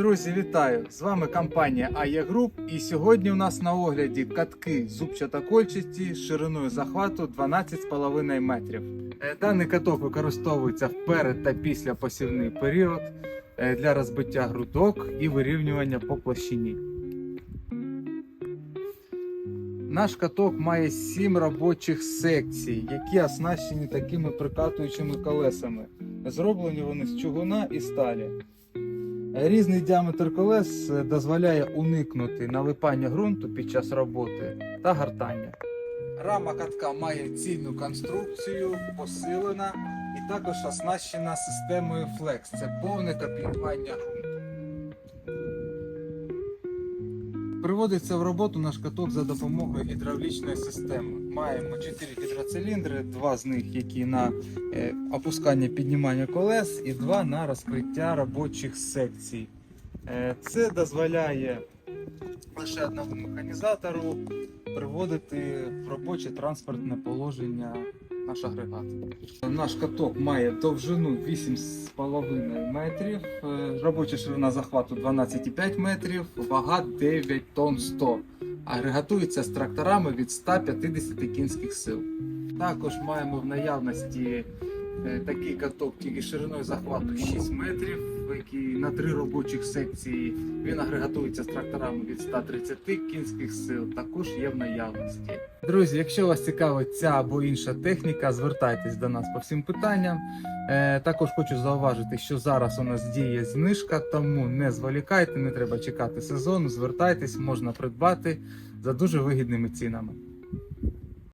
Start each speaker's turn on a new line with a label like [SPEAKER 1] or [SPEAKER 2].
[SPEAKER 1] Друзі, вітаю! З вами компанія АЄ Груп. І сьогодні у нас на огляді катки зубчато-кольчасті з шириною захвату 12,5 метрів. Е, Даний каток використовується вперед та після посівний період е, для розбиття грудок і вирівнювання по площині. Наш каток має 7 робочих секцій, які оснащені такими прикатуючими колесами. Зроблені вони з чугуна і сталі. Різний діаметр колес е, дозволяє уникнути налипання ґрунту під час роботи та гартання. Рама катка має цільну конструкцію, посилена і також оснащена системою Flex. Це повне копіювання ґрунту. Приводиться в роботу наш каток за допомогою гідравлічної системи. Маємо 4 гідроциліндри, два з них, які на е, опускання піднімання колес, і два на розкриття робочих секцій. Е, Це дозволяє лише одному механізатору приводити в робоче транспортне положення наш агрегат. Наш каток має довжину 8,5 метрів, е, робоча ширина захвату 12,5 метрів, вага 9 тонн 100. Агрегатується з тракторами від 150 кінських сил. Також маємо в наявності такий каток тільки шириною захвату 6 метрів, який на три робочих секції. Він агрегатується з тракторами від 130 кінських сил. Також є в наявності. Друзі, якщо вас цікавить ця або інша техніка, звертайтесь до нас по всім питанням. Е, також хочу зауважити, що зараз у нас діє знижка, тому не зволікайте, не треба чекати сезону. Звертайтесь, можна придбати за дуже вигідними цінами.